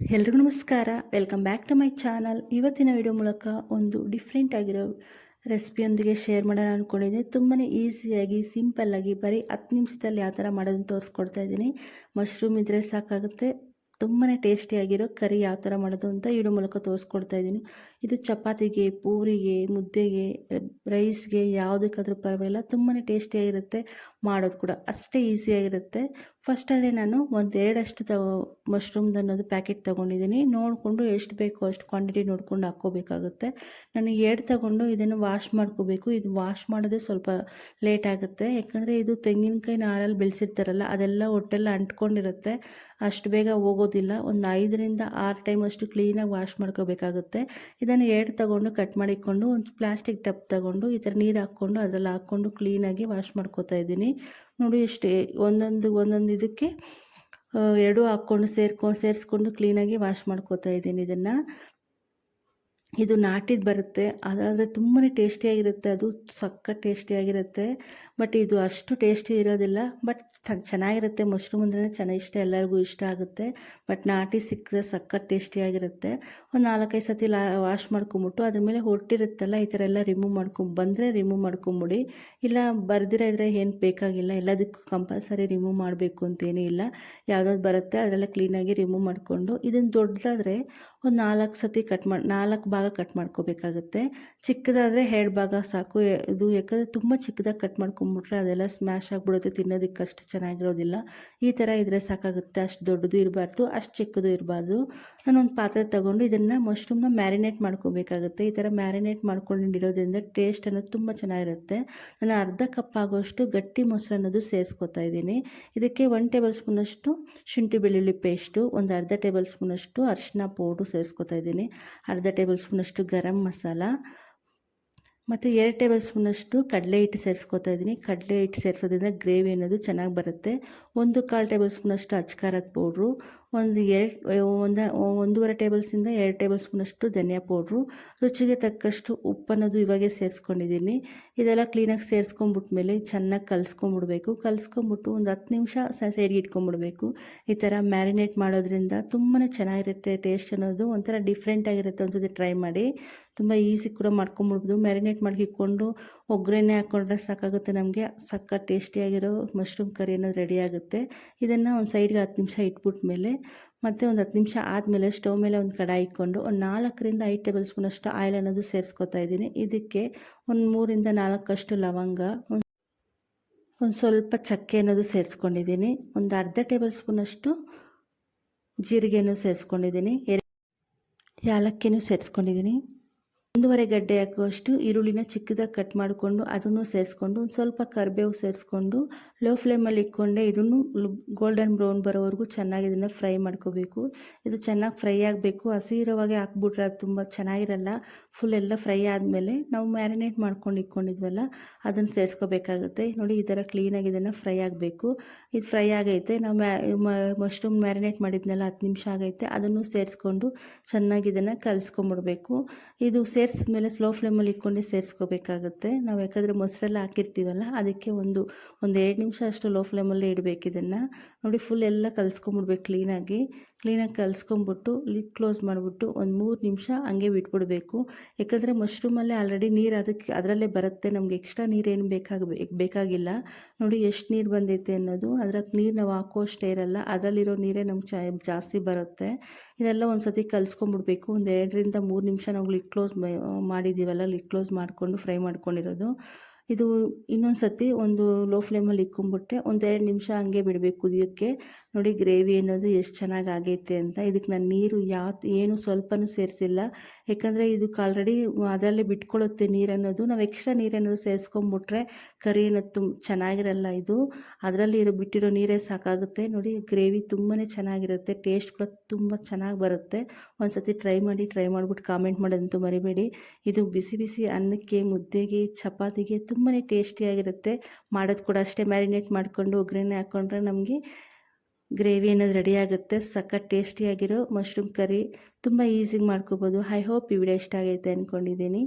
ಎಲ್ರಿಗೂ ನಮಸ್ಕಾರ. Welcome back to my channel ಇವತ್ತಿನ ವಿಡಿಯೋ ಮೂಲಕ ಒಂದು ಡಿಫ್ರೆಂಟ್ ಆಗಿರೋ ರೆಸಿಪಿಯೊಂದಿಗೆ ಶೇರ್ ಮಾಡೋಣ ಅಂದ್ಕೊಂಡಿದ್ದೀನಿ ತುಂಬಾ ಈಸಿಯಾಗಿ ಸಿಂಪಲ್ಲಾಗಿ ಬರೀ ಹತ್ತು ನಿಮಿಷದಲ್ಲಿ ಯಾವ ಥರ ಮಾಡೋದನ್ನು ತೋರಿಸ್ಕೊಡ್ತಾ ಇದ್ದೀನಿ. ಮಶ್ರೂಮ್ ಇದ್ದರೆ ಸಾಕಾಗುತ್ತೆ. ತುಂಬಾ ಟೇಸ್ಟಿಯಾಗಿರೋ ಕರಿ ಯಾವ ಥರ ಮಾಡೋದು ಅಂತ ವಿಡಿಯೋ ಮೂಲಕ ತೋರಿಸ್ಕೊಡ್ತಾ ಇದ್ದೀನಿ. ಇದು ಚಪಾತಿಗೆ, ಪೂರಿಗೆ, ಮುದ್ದೆಗೆ ರೈಸ್ಗೆ ಯಾವುದಕ್ಕಾದ್ರೂ ಪರವಾಗಿಲ್ಲ. ತುಂಬಾ ಟೇಸ್ಟಿಯಾಗಿರುತ್ತೆ ಮಾಡೋದು ಕೂಡ ಅಷ್ಟೇ ಈಸಿಯಾಗಿರುತ್ತೆ ಫಸ್ಟಲ್ಲೇ ನಾನು ಒಂದು ಎರಡಷ್ಟು ತ ಮಶ್ರೂಮ್ದು ಅನ್ನೋದು ಪ್ಯಾಕೆಟ್ ತೊಗೊಂಡಿದ್ದೀನಿ. ನೋಡಿಕೊಂಡು ಎಷ್ಟು ಬೇಕೋ ಅಷ್ಟು ಕ್ವಾಂಟಿಟಿ ನೋಡ್ಕೊಂಡು ಹಾಕ್ಕೋಬೇಕಾಗುತ್ತೆ. ನಾನು ಎರಡು ತಗೊಂಡು ಇದನ್ನು ವಾಶ್ ಮಾಡ್ಕೋಬೇಕು. ಇದು ವಾಶ್ ಮಾಡೋದೇ ಸ್ವಲ್ಪ ಲೇಟ್ ಆಗುತ್ತೆ. ಯಾಕಂದರೆ ಇದು ತೆಂಗಿನಕಾಯಿ ನಾರಲ್ಲಿ ಬೆಳೆಸಿರ್ತಾರಲ್ಲ, ಅದೆಲ್ಲ ಹೊಟ್ಟೆಲ್ಲ ಅಂಟ್ಕೊಂಡಿರುತ್ತೆ. ಅಷ್ಟು ಬೇಗ ಹೋಗೋದಿಲ್ಲ. ಒಂದು ಐದರಿಂದ ಆರು ಟೈಮ್ ಅಷ್ಟು ಕ್ಲೀನಾಗಿ ವಾಶ್ ಮಾಡ್ಕೋಬೇಕಾಗುತ್ತೆ. ಇದನ್ನು ಎರಡು ತಗೊಂಡು ಕಟ್ ಮಾಡಿಕೊಂಡು ಒಂದು ಪ್ಲಾಸ್ಟಿಕ್ ಟಪ್ ತಗೊಂಡು ಈ ಥರ ನೀರು ಹಾಕ್ಕೊಂಡು ಅದರಲ್ಲಿ ಹಾಕ್ಕೊಂಡು ಕ್ಲೀನಾಗಿ ವಾಶ್ ಮಾಡ್ಕೋತಾ ಇದ್ದೀನಿ. ನೋಡಿ ಎಷ್ಟೇ ಒಂದೊಂದು ಒಂದೊಂದು ಇದಕ್ಕೆ ಎರಡು ಹಾಕ್ಕೊಂಡು ಸೇರ್ಕೊಂಡು ಸೇರಿಸ್ಕೊಂಡು ಕ್ಲೀನಾಗಿ ವಾಶ್ ಮಾಡ್ಕೋತಾ ಇದ್ದೀನಿ ಇದನ್ನು. ಇದು ನಾಟಿದ್ದು ಬರುತ್ತೆ. ಅದಾದರೆ ತುಂಬಾ ಟೇಸ್ಟಿಯಾಗಿರುತ್ತೆ ಅದು ಸಕ್ಕತ್ ಟೇಸ್ಟಿಯಾಗಿರುತ್ತೆ ಬಟ್ ಇದು ಅಷ್ಟು ಟೇಸ್ಟಿ ಇರೋದಿಲ್ಲ. ಬಟ್ ಚೆನ್ನಾಗಿರುತ್ತೆ. ಮಶ್ರೂಮ್ ಅಂದ್ರೆ ಚೆನ್ನಾಗಿ ಇಷ್ಟ. ಎಲ್ಲರಿಗೂ ಇಷ್ಟ ಆಗುತ್ತೆ. ಬಟ್ ನಾಟಿ ಸಿಕ್ಕರೆ ಸಕ್ಕ ಟೇಸ್ಟಿಯಾಗಿರುತ್ತೆ ಒಂದು ನಾಲ್ಕೈದು ಸತಿ ಲಾ ವಾಶ್ ಮಾಡ್ಕೊಂಬಿಟ್ಟು ಅದ್ರ ಮೇಲೆ ಹೊಟ್ಟಿರುತ್ತಲ್ಲ ಈ ಥರ ಎಲ್ಲ ರಿಮೂವ್ ಮಾಡ್ಕೊಂಡು ಬಂದರೆ ರಿಮೂವ್ ಮಾಡ್ಕೊಂಬಿಡಿ. ಇಲ್ಲ ಬರ್ದಿರ ಇದ್ರೆ ಏನು ಬೇಕಾಗಿಲ್ಲ. ಎಲ್ಲದಕ್ಕೂ ಕಂಪಲ್ಸರಿ ರಿಮೂವ್ ಮಾಡಬೇಕು ಅಂತೇನೂ ಇಲ್ಲ. ಯಾವುದಾದ್ರು ಬರುತ್ತೆ, ಅದರೆಲ್ಲ ಕ್ಲೀನಾಗಿ ರಿಮೂವ್ ಮಾಡಿಕೊಂಡು. ಇದನ್ನು ದೊಡ್ಡದಾದರೆ ಒಂದು ನಾಲ್ಕು ಸತಿ ಕಟ್ ಮಾಡಿ, ನಾಲ್ಕು ಭಾಗ ಕಟ್ ಮಾಡ್ಕೋಬೇಕಾಗುತ್ತೆ. ಚಿಕ್ಕದಾದರೆ ಎರಡು ಭಾಗ ಸಾಕು, ಇದು ಯಾಕಂದರೆ ತುಂಬ ಚಿಕ್ಕದಾಗಿ ಕಟ್ ಮಾಡ್ಕೊಂಬಿಟ್ರೆ ಅದೆಲ್ಲ ಸ್ಮ್ಯಾಶ್ ಆಗಿಬಿಡುತ್ತೆ ತಿನ್ನೋದಕ್ಕೆ ಅಷ್ಟು ಚೆನ್ನಾಗಿರೋದಿಲ್ಲ. ಈ ಥರ ಇದ್ದರೆ ಸಾಕಾಗುತ್ತೆ, ಅಷ್ಟು ದೊಡ್ಡದು ಇರಬಾರ್ದು, ಅಷ್ಟು ಚಿಕ್ಕದು ಇರಬಾರ್ದು. ನಾನೊಂದು ಪಾತ್ರೆ ತೊಗೊಂಡು ಇದನ್ನು ಮಶ್ರೂಮ್ನ ಮ್ಯಾರಿನೇಟ್ ಮಾಡ್ಕೋಬೇಕಾಗುತ್ತೆ. ಈ ಥರ ಮ್ಯಾರಿನೇಟ್ ಮಾಡ್ಕೊಂಡಿರೋದ್ರಿಂದ ಟೇಸ್ಟ್ ಅನ್ನೋದು ತುಂಬ ಚೆನ್ನಾಗಿರುತ್ತೆ. ನಾನು ಅರ್ಧ ಕಪ್ ಆಗೋಷ್ಟು ಗಟ್ಟಿ ಮೊಸರು ಅನ್ನೋದು ಸೇರಿಸ್ಕೊತಾ ಇದ್ದೀನಿ. ಇದಕ್ಕೆ ಒನ್ ಟೇಬಲ್ ಸ್ಪೂನಷ್ಟು ಶುಂಠಿ ಬೆಳ್ಳುಳ್ಳಿ ಪೇಸ್ಟು ಒಂದು ಅರ್ಧ ಟೇಬಲ್ ಸ್ಪೂನಷ್ಟು ಅರಿಶಿನ ಪೌಡ್ರು ಸೇರಿಸ್ಕೊತಾ ಇದ್ದೀನಿ. ಅರ್ಧ ಟೇಬಲ್ ಸ್ಪೂನಷ್ಟು ಗರಂ ಮಸಾಲ, ಮತ್ತು ಎರಡು ಟೇಬಲ್ ಸ್ಪೂನಷ್ಟು ಕಡಲೆ ಹಿಟ್ಟು ಸೇರಿಸ್ಕೊತಾ ಇದ್ದೀನಿ. ಕಡಲೆ ಹಿಟ್ಟು ಸೇರಿಸೋದ್ರಿಂದ ಗ್ರೇವಿ ಅನ್ನೋದು ಚೆನ್ನಾಗಿ ಬರುತ್ತೆ. ಒಂದು ಕಾಲು ಟೇಬಲ್ ಸ್ಪೂನಷ್ಟು ಅಚ್ಕಾರದ ಪೌಡ್ರು ಒಂದು ಎರಡು ಒಂದು ಒಂದೂವರೆ ಟೇಬಲ್ಸಿಂದ ಎರಡು ಟೇಬಲ್ ಸ್ಪೂನಷ್ಟು ಧನಿಯಾ ಪೌಡ್ರು. ರುಚಿಗೆ ತಕ್ಕಷ್ಟು ಉಪ್ಪನ್ನೋದು ಇವಾಗೆ ಸೇರಿಸ್ಕೊಂಡಿದ್ದೀನಿ. ಇದೆಲ್ಲ ಕ್ಲೀನಾಗಿ ಸೇರಿಸ್ಕೊಂಬಿಟ್ಮೇಲೆ ಚೆನ್ನಾಗಿ ಕಲಿಸ್ಕೊಂಬಿಡ್ಬೇಕು. ಕಲಿಸ್ಕೊಂಬಿಟ್ಟು ಒಂದು ಹತ್ತು ನಿಮಿಷ ಸೈಡ್ಗೆ ಇಟ್ಕೊಂಬಿಡ್ಬೇಕು. ಈ ಥರ ಮ್ಯಾರಿನೇಟ್ ಮಾಡೋದ್ರಿಂದ ತುಂಬಾ ಚೆನ್ನಾಗಿರುತ್ತೆ ಟೇಸ್ಟ್ ಅನ್ನೋದು. ಒಂಥರ ಡಿಫ್ರೆಂಟ್ ಆಗಿರುತ್ತೆ ಒಂದ್ಸತಿ ಟ್ರೈ ಮಾಡಿ. ತುಂಬ ಈಸಿ ಕೂಡ ಮಾಡ್ಕೊಂಬಿಡ್ಬೋದು. ಮ್ಯಾರಿನೇಟ್ ಮಾಡಿ ಇಟ್ಕೊಂಡು ಒಗ್ಗರಣೆ ಹಾಕ್ಕೊಂಡ್ರೆ ಸಾಕಾಗುತ್ತೆ ನಮಗೆ. ಸಕ್ಕ ಟೇಸ್ಟಿಯಾಗಿರೋ ಮಶ್ರೂಮ್ ಕರಿ ಅನ್ನೋದು ರೆಡಿ ಆಗುತ್ತೆ. ಇದನ್ನು ಒಂದು ಸೈಡ್ಗೆ ಹತ್ತು ನಿಮಿಷ ಇಟ್ಬಿಟ್ಮೇಲೆ, ಮತ್ತು ಒಂದು ಹತ್ತು ನಿಮಿಷ ಆದಮೇಲೆ ಸ್ಟವ್ ಮೇಲೆ ಒಂದು ಕಡಾಯಿ ಇಟ್ಕೊಂಡು ಒಂದು ನಾಲ್ಕರಿಂದ ಐದು ಟೇಬಲ್ ಸ್ಪೂನ್ ಅಷ್ಟು ಆಯಿಲ್ ಅನ್ನೋದು ಸೇರಿಸ್ಕೊತಾ ಇದ್ದೀನಿ. ಇದಕ್ಕೆ ಒಂದು ಮೂರಿಂದ ನಾಲ್ಕಷ್ಟು ಲವಂಗ, ಒಂದು ಸ್ವಲ್ಪ ಚಕ್ಕೆ ಅನ್ನೋದು ಸೇರಿಸ್ಕೊಂಡಿದ್ದೀನಿ. ಒಂದು ಅರ್ಧ ಟೇಬಲ್ ಸ್ಪೂನಷ್ಟು ಜೀರಿಗೆನೂ ಸೇರಿಸ್ಕೊಂಡಿದ್ದೀನಿ. ಏಲಕ್ಕಿನೂ ಸೇರಿಸ್ಕೊಂಡಿದ್ದೀನಿ. ಒಂದೂವರೆ ಗಡ್ಡೆ ಹಾಕುವಷ್ಟು ಈರುಳ್ಳಿನ ಚಿಕ್ಕದಾಗಿ ಕಟ್ ಮಾಡಿಕೊಂಡು ಅದನ್ನು ಸೇರಿಸ್ಕೊಂಡು ಒಂದು ಸ್ವಲ್ಪ ಕರಿಬೇವು ಸೇರಿಸ್ಕೊಂಡು ಲೋ ಫ್ಲೇಮಲ್ಲಿ ಇಟ್ಕೊಂಡೆ, ಇದನ್ನು ಗೋಲ್ಡನ್ ಬ್ರೌನ್ ಬರೋವರೆಗೂ ಚೆನ್ನಾಗಿ ಇದನ್ನು ಫ್ರೈ ಮಾಡ್ಕೋಬೇಕು. ಇದು ಚೆನ್ನಾಗಿ ಫ್ರೈ ಆಗಬೇಕು. ಹಸಿ ಇರೋವಾಗೆ ಹಾಕ್ಬಿಟ್ರೆ ಅದು ತುಂಬ ಚೆನ್ನಾಗಿರಲ್ಲ. ಫುಲ್ ಎಲ್ಲ ಫ್ರೈ ಆದಮೇಲೆ ನಾವು ಮ್ಯಾರಿನೇಟ್ ಮಾಡ್ಕೊಂಡು ಇಟ್ಕೊಂಡಿದ್ವಲ್ಲ, ಅದನ್ನು ಸೇರಿಸ್ಕೋಬೇಕಾಗುತ್ತೆ. ನೋಡಿ, ಈ ಥರ ಕ್ಲೀನಾಗಿ ಇದನ್ನು ಫ್ರೈ ಆಗಬೇಕು. ಇದು ಫ್ರೈ ಆಗೈತೆ. ನಾವು ಮಶ್ರೂಮ್ ಮ್ಯಾರಿನೇಟ್ ಮಾಡಿದ್ನೆಲ್ಲ, ಹತ್ತು ನಿಮಿಷ ಆಗೈತೆ. ಅದನ್ನು ಸೇರಿಸ್ಕೊಂಡು ಚೆನ್ನಾಗಿ ಇದನ್ನು ಕಲಿಸ್ಕೊಂಬಿಡ್ಬೇಕು. ಇದು ಸೇರಿಸಿದ ಸೇರಿಸಿದ್ಮೇಲೆ ಸ್ಲೋ ಫ್ಲೇಮಲ್ಲಿ ಇಟ್ಕೊಂಡೆ ಸೇರಿಸ್ಕೋಬೇಕಾಗುತ್ತೆ. ನಾವು ಯಾಕಂದರೆ ಮೊಸರೆಲ್ಲ ಹಾಕಿರ್ತೀವಲ್ಲ, ಅದಕ್ಕೆ ಒಂದು ಒಂದು ಎರಡು ನಿಮಿಷ ಅಷ್ಟು ಲೋ ಫ್ಲೇಮಲ್ಲೇ ಇಡಬೇಕು ಇದನ್ನು. ನೋಡಿ ಫುಲ್ ಎಲ್ಲ ಕಲಿಸ್ಕೊಂಬಿಡ್ಬೇಕು ಕ್ಲೀನಾಗಿ ಕ್ಲೀನಾಗಿ ಕಲಿಸ್ಕೊಂಬಿಟ್ಟು ಲಿಡ್ ಕ್ಲೋಸ್ ಮಾಡಿಬಿಟ್ಟು ಒಂದು ಮೂರು ನಿಮಿಷ ಹಂಗೆ ಬಿಟ್ಬಿಡಬೇಕು. ಯಾಕಂದರೆ ಮಶ್ರೂಮಲ್ಲೇ ಆಲ್ರೆಡಿ ನೀರು ಅದಕ್ಕೆ ಅದರಲ್ಲೇ ಬರುತ್ತೆ. ನಮ್ಗೆ ಎಕ್ಸ್ಟ್ರಾ ನೀರೇನು ಬೇಕಾಗ ಬೇಕಾಗಿಲ್ಲ. ನೋಡಿ ಎಷ್ಟು ನೀರು ಬಂದೈತೆ ಅನ್ನೋದು. ಅದ್ರಾಗ ನೀರು ನಾವು ಹಾಕೋಷ್ಟೇ ಇರಲ್ಲ. ಅದರಲ್ಲಿರೋ ನೀರೇ ನಮ್ಗೆ ಜಾಸ್ತಿ ಬರುತ್ತೆ. ಇದೆಲ್ಲ ಒಂದು ಸತಿ ಕಲಿಸ್ಕೊಂಬಿಡ್ಬೇಕು. ಒಂದು ಎರಡರಿಂದ ಮೂರು ನಿಮಿಷ ನಾವು ಲಿಡ್ ಕ್ಲೋಸ್ ಮಾಡಿದ್ದೀವಲ್ಲ ಲಿಡ್ ಕ್ಲೋಸ್ ಮಾಡಿಕೊಂಡು ಫ್ರೈ ಮಾಡ್ಕೊಂಡಿರೋದು. ಇದು ಇನ್ನೊಂದು ಸತಿ ಒಂದು ಲೋ ಫ್ಲೇಮಲ್ಲಿ ಇಕ್ಕೊಂಬಿಟ್ಟೆ ಒಂದು ಎರಡು ನಿಮಿಷ ಹಂಗೆ ಬಿಡಬೇಕು ಕುದಿಯೋಕ್ಕೆ ನೋಡಿ ಗ್ರೇವಿ ಅನ್ನೋದು ಎಷ್ಟು ಚೆನ್ನಾಗಿ ಆಗೈತೆ ಅಂತ. ಇದಕ್ಕೆ ನಾನು ನೀರು ಯಾವ ಏನು ಸ್ವಲ್ಪನೂ ಸೇರಿಸಿಲ್ಲ. ಯಾಕಂದರೆ ಇದಕ್ಕೆ ಆಲ್ರೆಡಿ ಅದರಲ್ಲಿ ಬಿಟ್ಕೊಳ್ಳುತ್ತೆ ನೀರು ಅನ್ನೋದು. ನಾವು ಎಕ್ಸ್ಟ್ರಾ ನೀರೇನಾದ್ರು ಸೇರಿಸ್ಕೊಂಬಿಟ್ರೆ ಕರಿ ಅನ್ನೋದು ತುಂಬ ಚೆನ್ನಾಗಿರಲ್ಲ ಇದು. ಅದರಲ್ಲಿ ಇರೋ ಬಿಟ್ಟಿರೋ ನೀರೇ ಸಾಕಾಗುತ್ತೆ. ನೋಡಿ ಗ್ರೇವಿ ತುಂಬಾ ಚೆನ್ನಾಗಿರುತ್ತೆ. ಟೇಸ್ಟ್ ಕೂಡ ತುಂಬ ಚೆನ್ನಾಗಿ ಬರುತ್ತೆ. ಒಂದು ಸತಿ ಟ್ರೈ ಮಾಡಿ, ಟ್ರೈ ಮಾಡಿಬಿಟ್ಟು ಕಾಮೆಂಟ್ ಮಾಡೋದಂತೂ ಮರಿಬೇಡಿ. ಇದು ಬಿಸಿ ಬಿಸಿ ಅನ್ನಕ್ಕೆ, ಮುದ್ದೆಗೆ, ಚಪಾತಿಗೆ ತುಂಬಾ ಟೇಸ್ಟಿಯಾಗಿರುತ್ತೆ. ಮಾಡೋದು ಕೂಡ ಅಷ್ಟೇ ಮ್ಯಾರಿನೇಟ್ ಮಾಡಿಕೊಂಡು, ಒಗ್ಗರಣೆ ಹಾಕ್ಕೊಂಡ್ರೆ ನಮಗೆ ಗ್ರೇವಿ ಅನ್ನೋದು ರೆಡಿ ಆಗುತ್ತೆ. ಸಖತ್ ಟೇಸ್ಟಿಯಾಗಿರೋ ಮಶ್ರೂಮ್ ಕರಿ ತುಂಬ ಈಸಿಗೆ ಮಾಡ್ಕೋಬೋದು. ಐ ಹೋಪ್ ಈ ವಿಡಿಯೋ ಇಷ್ಟ ಆಗೈತೆ ಅಂದ್ಕೊಂಡಿದ್ದೀನಿ